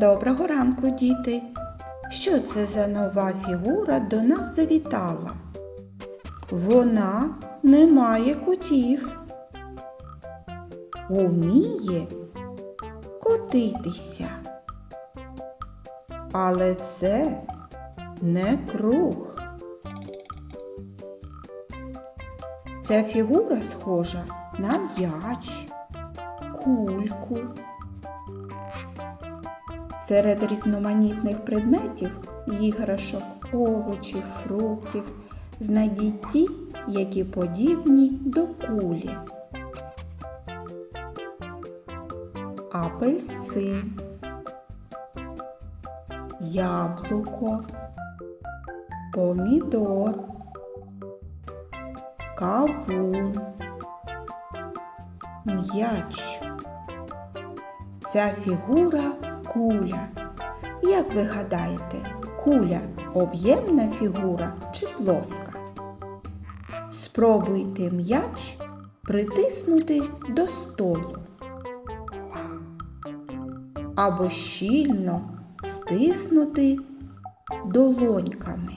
Доброго ранку, діти! Що це за нова фігура до нас завітала? Вона не має котів. Уміє котитися. Але це не круг. Ця фігура схожа на м'яч, кульку. Серед різноманітних предметів, іграшок, овочів, фруктів знайдіть ті, які подібні до кулі. Апельсин, яблуко, помідор, кавун, м'яч. Ця фігура куля. Як ви гадаєте, куля об'ємна фігура чи плоска? Спробуйте м'яч притиснути до столу. Або щільно стиснути долоньками.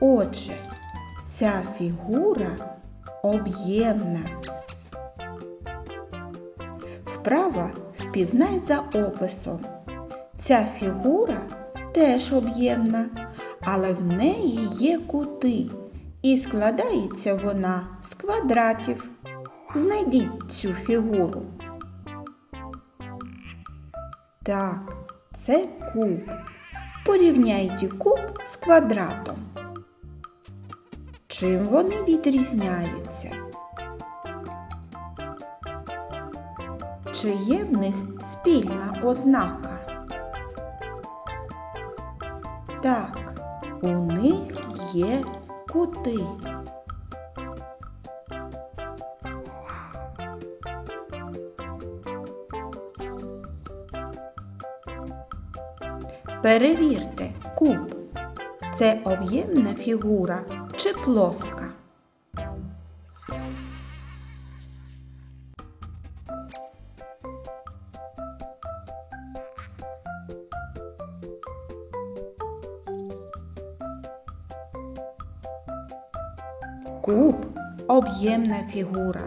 Отже, ця фігура об'ємна. Вправа впізнай за описом. Ця фігура теж об'ємна, але в неї є кути, і складається вона з квадратів. Знайдіть цю фігуру. Так, це куб. Порівняйте куб з квадратом. Чим вони відрізняються? Чи є в них спільна ознака? Так, у них є кути. Перевірте, куб це об'ємна фігура чи плоска? Об'ємна фігура.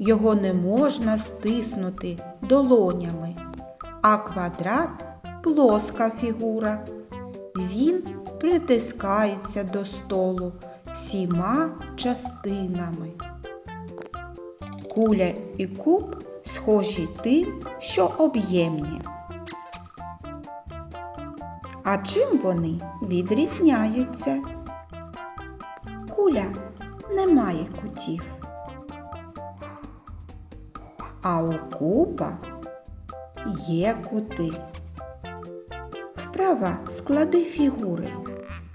Його не можна стиснути долонями, а квадрат плоска фігура. Він притискається до столу всіма частинами. Куля і куб схожі тим, що об'ємні. А чим вони відрізняються? Куля не має кутів. А у куба є кути. Вправа склади фігури.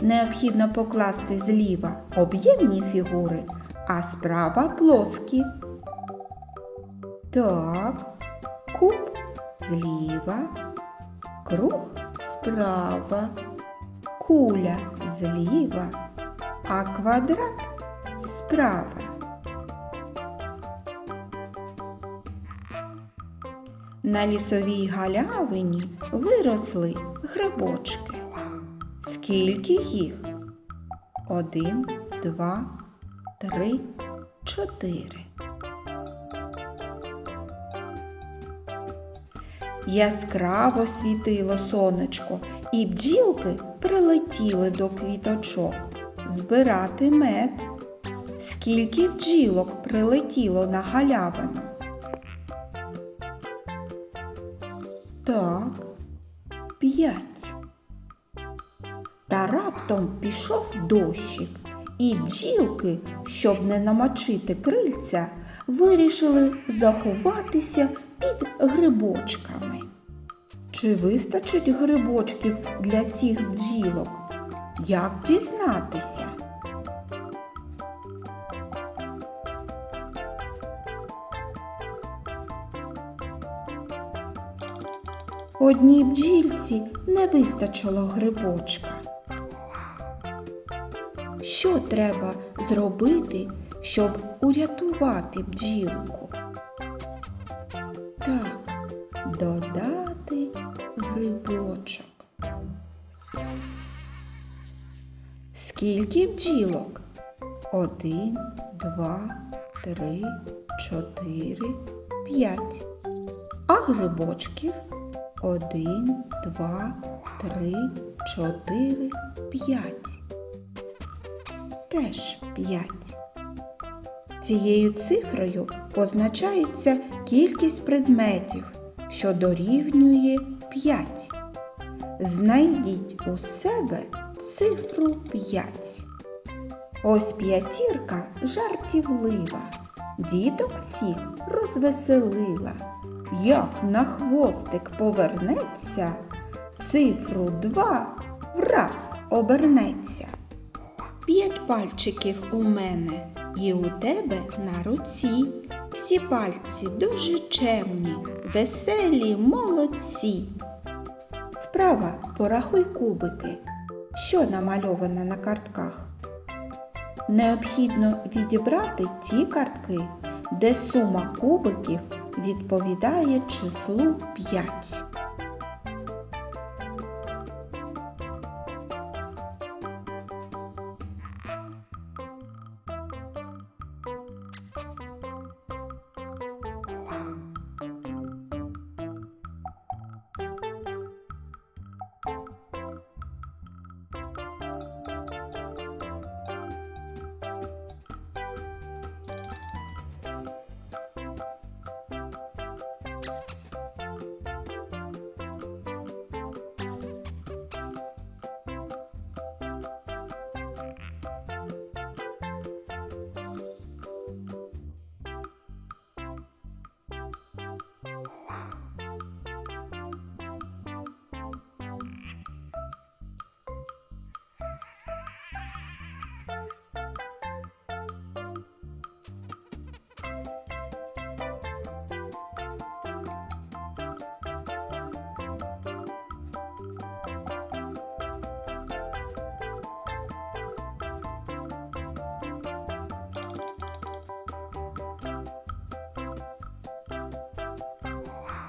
Необхідно покласти зліва об'ємні фігури, а справа плоскі. Так, куб зліва, круг справа, куля зліва, а квадрат справа. На лісовій галявині виросли грибочки. Скільки їх? Один, два, три, чотири. Яскраво світило сонечко, і бджілки прилетіли до квіточок збирати мед. Скільки бджілок прилетіло на галявину? Так, п'ять. Та раптом пішов дощик, і бджілки, щоб не намочити крильця, вирішили заховатися під грибочками. Чи вистачить грибочків для всіх бджілок? Як дізнатися? Одній бджільці не вистачило грибочка. Що треба зробити, щоб урятувати бджілку? Так, додати грибочок. Скільки бджілок? Один, два, три, чотири, п'ять. А грибочків? Один, два, три, чотири, п'ять. Теж п'ять. Цією цифрою позначається кількість предметів, що дорівнює 5. Знайдіть у себе цифру 5. Ось п'ятірка жартівлива, діток всіх розвеселила. Як на хвостик повернеться, цифру 2 враз обернеться. П'ять пальчиків у мене і у тебе на руці. Всі пальці дуже чемні, веселі, молодці. Вправа порахуй кубики. Що намальовано на картках? Необхідно відібрати ті картки, де сума кубиків відповідає числу 5.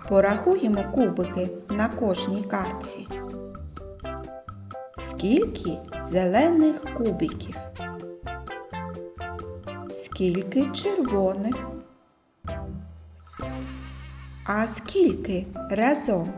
Порахуємо кубики на кожній картці. Скільки зелених кубиків? Скільки червоних? А скільки разом?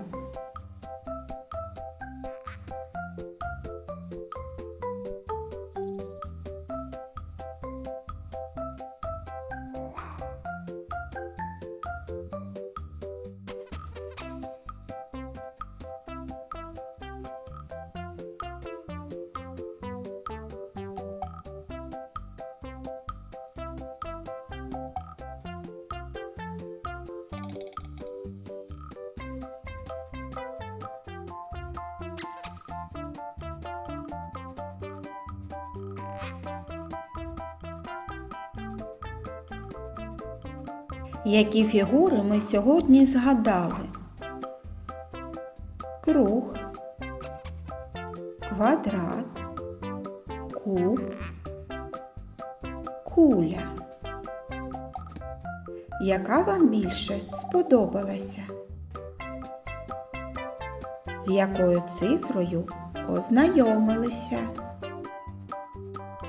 Які фігури ми сьогодні згадали? Круг, квадрат, куб, куля. Яка вам більше сподобалася? З якою цифрою ознайомилися?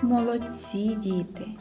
Молодці діти!